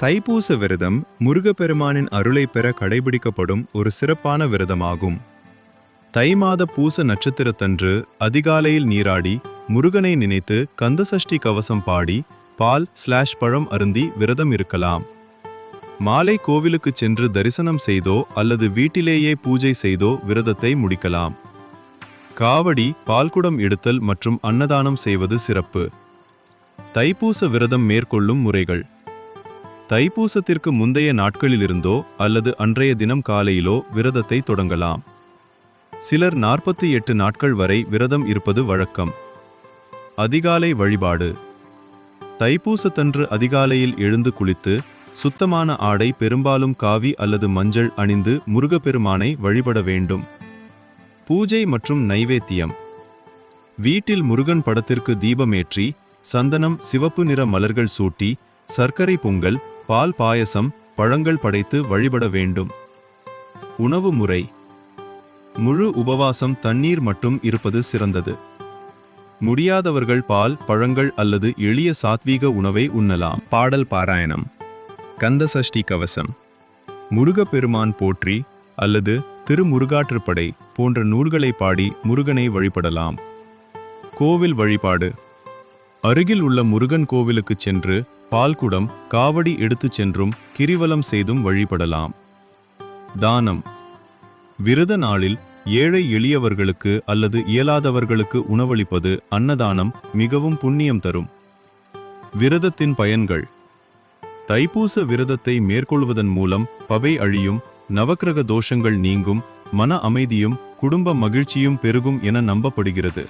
தைப்பூச விரதம் முருகப்பெருமானின் அருளை பெற கடைபிடிக்கப்படும் ஒரு சிறப்பான விரதமாகும். தை மாத பூச நட்சத்திரத்தன்று அதிகாலையில் நீராடி முருகனை நினைத்து கந்தசஷ்டி கவசம் பாடி பால் ஸ்லாஷ் பழம் அருந்தி விரதம் இருக்கலாம். மாலை கோவிலுக்கு சென்று தரிசனம் செய்தோ அல்லது வீட்டிலேயே பூஜை செய்தோ விரதத்தை முடிக்கலாம். காவடி பால்குடம் எடுத்தல் மற்றும் அன்னதானம் செய்வது சிறப்பு. தைப்பூச விரதம் மேற்கொள்ளும் முறைகள். தைப்பூசத்திற்கு முந்தைய நாட்களிலிருந்தோ அல்லது அன்றைய தினம் காலையிலோ விரதத்தை தொடங்கலாம். சிலர் நாற்பத்தி எட்டு நாட்கள் வரை விரதம் இருப்பது வழக்கம். அதிகாலை வழிபாடு. தைப்பூசத்தன்று அதிகாலையில் எழுந்து குளித்து சுத்தமான ஆடை பெரும்பாலும் காவி அல்லது மஞ்சள் அணிந்து முருகப்பெருமானை வழிபட வேண்டும். பூஜை மற்றும் நைவேத்தியம். வீட்டில் முருகன் படத்திற்கு தீபமேற்றி சந்தனம் சிவப்பு நிற மலர்கள் சூட்டி சர்க்கரை பொங்கல் பால் பாயசம் பழங்கள் படைத்து வழிபட வேண்டும். உணவு முறை. முழு உபவாசம் தண்ணீர் மட்டும் இருப்பது சிறந்தது. முடியாதவர்கள் பால் பழங்கள் அல்லது எளிய சாத்வீக உணவை உண்ணலாம். பாடல் பாராயணம். கந்தசஷ்டி கவசம். முருகப்பெருமான் போற்றி அல்லது திருமுருகாற்றுப்படை போன்ற நூல்களை பாடி முருகனை வழிபடலாம். கோவில் வழிபாடு. அருகில் உள்ள முருகன் கோவிலுக்குச் சென்று பால்குடம் காவடி எடுத்துச் சென்றும் கிரிவலம் செய்தும் வழிபடலாம். தானம். விரத நாளில் ஏழை எளியவர்களுக்கு அல்லது இயலாதவர்களுக்கு உணவளிப்பது அன்னதானம் மிகவும் புண்ணியம் தரும். விரதத்தின் பயன்கள். தைப்பூச விரதத்தை மேற்கொள்வதன் மூலம் பவை அழியும் நவக்கிரக தோஷங்கள் நீங்கும் மன அமைதியும் குடும்ப மகிழ்ச்சியும் பெருகும் என நம்பப்படுகிறது.